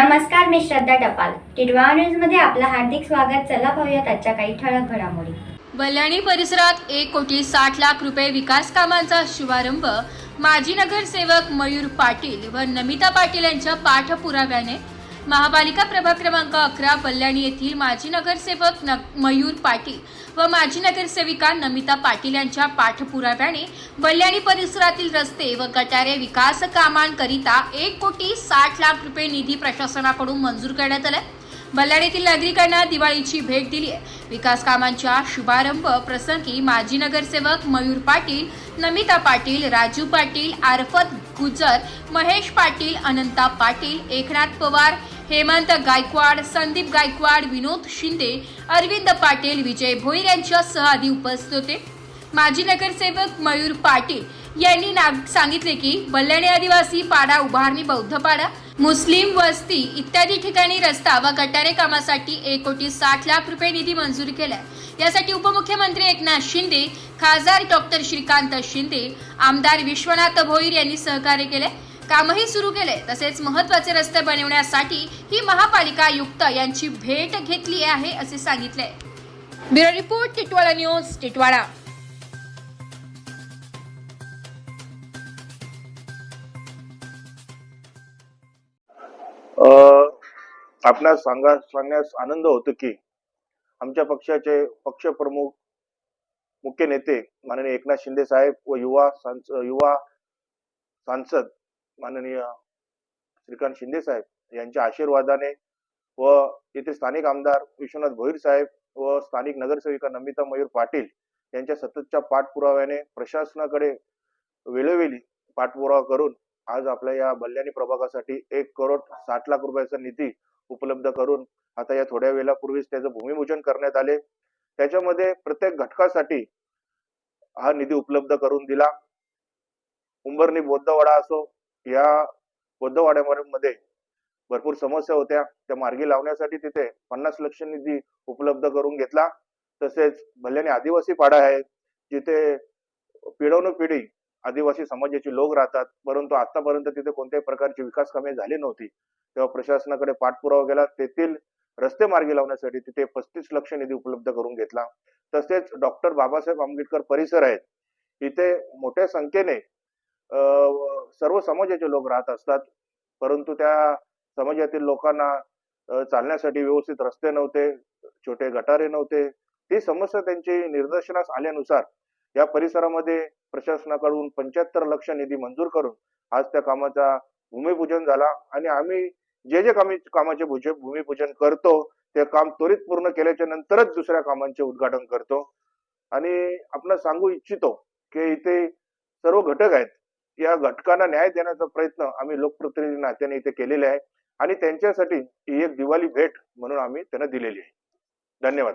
नमस्कार मी श्रद्धा टपाल. टिडवा न्यूजमध्ये आपलं हार्दिक स्वागत. चला पाहूयात आजच्या काही ठळक घडामोडी. बल्याणी परिसरात एक कोटी साठ लाख रुपये विकास कामांचा शुभारंभ माजी नगरसेवक मयूर पाटील व नमिता पाटील यांच्या पाठपुराव्याने महापालिका प्रभाग क्रमांक अकरा बल्याणी येथील माजी नगरसेवक न मयूर पाटील व माजी नगरसेविका नमिता पाटील यांच्या पाठपुराव्याने बल्याणी परिसरातील रस्ते व गटारे विकास कामांकरिता एक कोटी साठ लाख रुपये निधी प्रशासनाकडून मंजूर करण्यात आला बल्लारीतील नागरिकांना दिवाळीची भेट दिली आहे. विकास कामांच्या शुभारंभ प्रसंगी माजी नगरसेवक मयूर पाटील नमिता पाटील राजू पाटील आरफत गुजर महेश पाटील अनंता पाटील एकनाथ पवार हेमंत गायकवाड संदीप गायकवाड विनोद शिंदे अरविंद पाटील विजय भोईर यांच्यासह आदी उपस्थित होते. माजी नगरसेवक मयूर पाटील यांनी नाग- सांगितले की बल्लाणी आदिवासी पाडा उभारणी बौद्ध पाडा मुस्लिम वस्ती इत्यादी ठिकाणी रस्ता व गटारे कामासाठी एक कोटी साठ लाख रुपये निधी मंजूर केलाय. यासाठी उपमुख्यमंत्री एकनाथ शिंदे खासदार डॉक्टर श्रीकांत शिंदे आमदार विश्वनाथ भोईर यांनी सहकार्य केले कामही सुरू केले तसेच महत्त्वाचे रस्ते बनवण्यासाठी ही महापालिका आयुक्त यांची भेट घेतली आहे असे सांगितले bureau report Titwala news Titwala. आपणास सांगा सांगण्यास आनंद होतो की आमच्या पक्षाचे पक्षप्रमुख मुख्य नेते माननीय एकनाथ शिंदे साहेब व युवा सांस युवा सांसद माननीय श्रीकांत शिंदे साहेब यांच्या आशीर्वादाने व येथे स्थानिक आमदार विश्वनाथ भोईर साहेब व स्थानिक नगरसेविका नमिता मयूर पाटील यांच्या सततच्या पाठपुराव्याने प्रशासनाकडे वेळोवेळी पाठपुरावा करून आज आपल्या या बल्याणी प्रभागासाठी एक करोड साठ लाख रुपयाचा निधी उपलब्ध करून आता या थोड्या वेळापूर्वीच त्याचं भूमिपूजन करण्यात आले. त्याच्यामध्ये प्रत्येक घटकासाठी हा निधी उपलब्ध करून दिला. उंबरणी बौद्धवाडा असो या बौद्धवाड्यामध्ये भरपूर समस्या होत्या. त्या मार्गी लावण्यासाठी तिथे पन्नास लक्ष निधी उपलब्ध करून घेतला. तसेच भल्याने आदिवासी पाडा आहे जिथे पिढी आदिवासी समाजाचे लोक राहतात. परंतु आतापर्यंत तिथे कोणत्याही प्रकारची विकास कामे झाली नव्हती. तेव्हा प्रशासनाकडे पाठपुरावा केला तेथील रस्ते मार्गी लावण्यासाठी तिथे पस्तीस लक्ष निधी उपलब्ध करून घेतला. तसेच डॉक्टर बाबासाहेब आंबेडकर परिसर आहेत. इथे मोठ्या संख्येने सर्व समाजाचे लोक राहत असतात. परंतु त्या समाजातील लोकांना चालण्यासाठी व्यवस्थित रस्ते नव्हते छोटे गटारे नव्हते. ती समस्या त्यांची निदर्शनास आल्यानुसार या परिसरामध्ये प्रशासनाकडून पंच्याहत्तर लक्ष निधी मंजूर करून आज त्या कामाचा भूमिपूजन झाला. आणि आम्ही जे जे कामी कामाचे भूमिपूजन करतो ते काम त्वरित पूर्ण केल्याच्या नंतरच दुसऱ्या कामांचे उद्घाटन करतो. आणि आपण सांगू इच्छितो की इथे सर्व घटक आहेत. या घटकांना न्याय देण्याचा प्रयत्न आम्ही लोकप्रतिनिधी नात्याने इथे केलेले आहे. आणि त्यांच्यासाठी ही एक दिवाळी भेट म्हणून आम्ही त्यांना दिलेली आहे. धन्यवाद.